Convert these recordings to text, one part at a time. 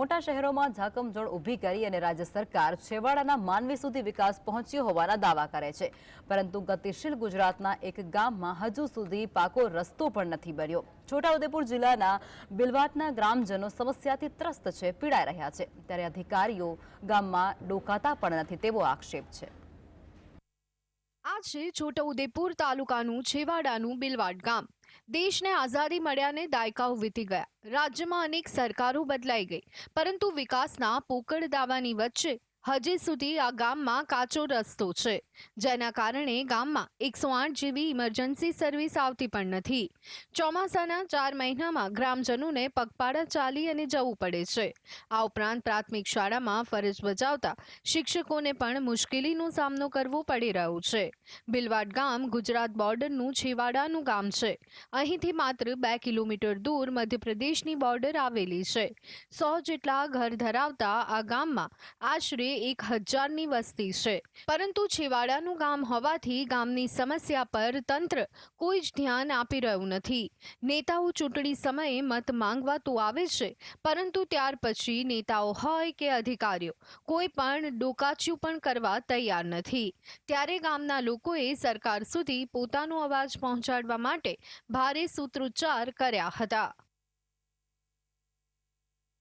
મોટા શહેરોમાં ઝાકમઝોળ ઊભી કરી અને રાજ્ય સરકાર છેવાડાના માનવી સુધી વિકાસ પહોંચ્યો હોવાના દાવા કરે છે. પરંતુ ગતિશીલ ગુજરાતના એક ગામમાં હજુ સુધી પાકો રસ્તો પણ નથી બન્યો. છોટાઉદેપુર જિલ્લાના બિલવાટના ગ્રામજનો સમસ્યાથી ત્રસ્ત છે, પીડાઈ રહ્યા છે. ત્યારે અધિકારીઓ ગામમાં ડોકાતા પણ નથી તેવો આક્ષેપ છે. આ છે છોટાઉદેપુર તાલુકાનું છેવાડાનું બિલવાડ ગામ. દેશને આઝાદી મળ્યાને દાયકાઓ વીતી ગયા. રાજ્યમાં અનેક સરકારો બદલાઈ ગઈ. પરંતુ વિકાસના પોકળ દાવાની વચ્ચે હજી સુધી આ ગામમાં કાચો રસ્તો છે, જેના કારણે ગામમાં એકસો આઠ જેવી ઇમરજન્સી સર્વિસ આવતી પણ નથી. ચોમાસાના ચાર મહિનામાં ગ્રામજનોને પગપાળા ચાલી અને જવું પડે છે. આ ઉપરાંત પ્રાથમિક શાળામાં ફરજ બજાવતા શિક્ષકોને પણ મુશ્કેલીનો સામનો કરવો પડી રહ્યો છે. બિલવાડ ગામ ગુજરાત બોર્ડરનું છેવાડાનું ગામ છે. અહીંથી માત્ર બે કિલોમીટર દૂર મધ્યપ્રદેશની બોર્ડર આવેલી છે. સો જેટલા ઘર ધરાવતા આ ગામમાં આશરે એક હજારની વસ્તી છે. પરંતુ છેવાડાનું ગામ હોવાથી ગામની સમસ્યા પર તંત્ર કોઈ જ ધ્યાન આપી રહ્યું નથી. નેતાઓ ચૂંટણી સમયે મત માંગવા તો આવે છે, પરંતુ ત્યાર પછી નેતાઓ હોય કે અધિકારીઓ, કોઈ પણ ડોકાચ્યું પણ કરવા તૈયાર નથી. ત્યારે ગામના લોકોએ સરકાર સુધી પોતાનો અવાજ પહોંચાડવા માટે ભારે સૂત્રોચ્ચાર કર્યા હતા.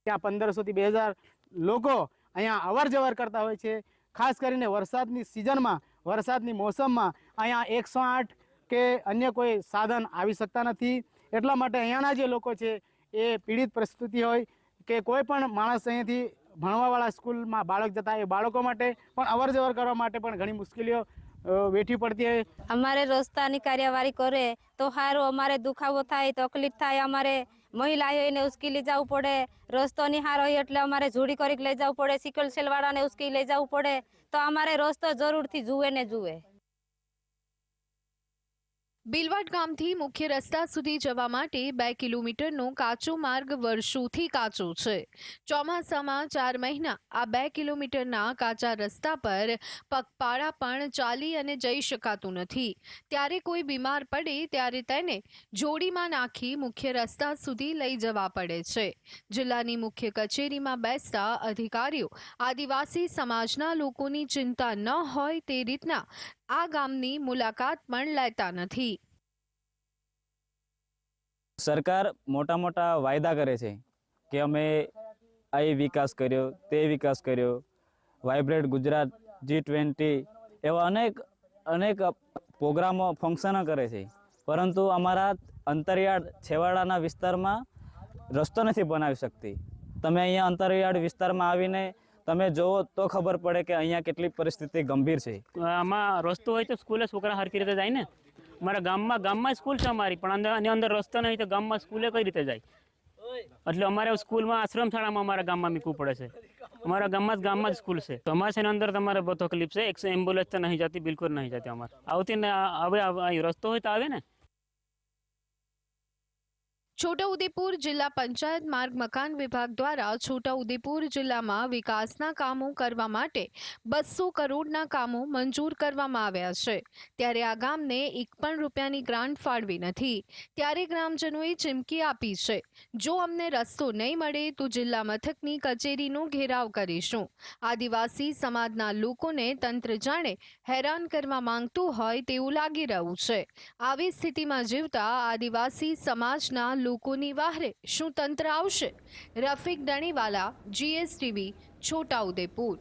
ત્યાં પંદરસોથી બે હજાર લોકો અહીંયા અવર જવર કરતા હોય છે. ખાસ કરીને વરસાદની સિઝનમાં, વરસાદની મોસમમાં અહીંયા એકસો આઠ કે અન્ય કોઈ સાધન આવી શકતા નથી. એટલા માટે અહીંયાના જે લોકો છે એ પીડિત પરિસ્થિતિ હોય કે કોઈ પણ માણસ અહીંયાથી ભણવાવાળા સ્કૂલમાં બાળક જતા એ બાળકો માટે પણ અવર જવર કરવા માટે પણ ઘણી મુશ્કેલીઓ વેઠવી પડતી હોય. અમારે રસ્તાની કાર્યવાહી કરે તો સારું, અમારે દુખાવો થાય, તકલીફ થાય, અમારે મહિલાઓ એને લઈ જવું પડે. રસ્તો નિહાર હોય એટલે અમારે જોડી કરી લઈ જવું પડે. સિકલ સેલવાળાને ઉસકી લઈ જવું પડે. તો અમારે રસ્તો જરૂરથી જુએ ને જુએ. બિલવાડ ગામથી મુખ્ય રસ્તા સુધી જવા માટે બે કિલોમીટરનો કાચો માર્ગ વર્ષોથી કાચો છે. ચોમાસામાં ચાર મહિના, આ બે કિલોમીટરના કાચા રસ્તા પર પગપાળા પણ ચાલી અને જઈ શકાતું નથી. ત્યારે કોઈ બીમાર પડે ત્યારે તેને જોડીમાં નાખી મુખ્ય રસ્તા સુધી લઈ જવા પડે છે. જિલ્લાની મુખ્ય કચેરીમાં બેસતા અધિકારીઓ આદિવાસી સમાજના લોકોની ચિંતા ન હોય તે રીતના આ ગામની મુલાકાત પણ લેતા નથી. સરકાર મોટા મોટા વાયદા કરે છે કે અમે આ વિકાસ કર્યો, તે વિકાસ કર્યો વાઇબ્રેટ ગુજરાત જી ટ્વેન્ટી એવા અનેક અનેક પ્રોગ્રામો ફંક્શનો કરે છે. પરંતુ અમારા અંતરિયાળ છેવાડાના વિસ્તારમાં રસ્તો નથી બનાવી શકતી. તમે અહીંયા અંતરિયાળ વિસ્તારમાં આવીને તમે જુઓ તો ખબર પડે કે અહીંયા કેટલી પરિસ્થિતિ ગંભીર છે. આમાં રસ્તો હોય તો સ્કૂલે છોકરા સરખી રીતે જાય ને. મારા ગામમાં ગામમાં સ્કૂલ છે અમારી, પણ અંદર આની અંદર રસ્તો નહીં તો ગામમાં સ્કૂલે કઈ રીતે જાય? એટલે અમારે સ્કૂલમાં આશ્રમ શાળામાં અમારા ગામમાં મૂકવું પડે છે. અમારા ગામમાં જ ગામમાં જ સ્કૂલ છે. ચોમાસાની અંદર તમારે બહુ તકલીફ છે. એક એમ્બ્યુલન્સ તો નહીં જતી, બિલકુલ નહીં જતી અમારે. આવતી ને હવે રસ્તો હોય તો આવે ને. છોટાઉદેપુર જિલ્લા પંચાયત માર્ગ મકાન વિભાગ દ્વારા છોટાઉદેપુર જિલ્લામાં વિકાસના કામો કરવા માટે બસો કરોડના કામો મંજૂર કરવામાં આવ્યા છે. ત્યારે આ ગામને એક પણ રૂપિયાની ગ્રાન્ટ ફાળવી નથી. ત્યારે ગ્રામજનોએ ચીમકી આપી છે, જો અમને રસ્તો નહીં મળે તો જિલ્લા મથકની કચેરીનો ઘેરાવ કરીશું. આદિવાસી સમાજના લોકોને તંત્ર જાણે હેરાન કરવા માંગતું હોય તેવું લાગી રહ્યું છે. આવી સ્થિતિમાં જીવતા આદિવાસી સમાજના લોકોની વાહરે શું તંત્ર આવશે? રફીક દણીવાલા જીએસટીવી છોટાઉદેપુર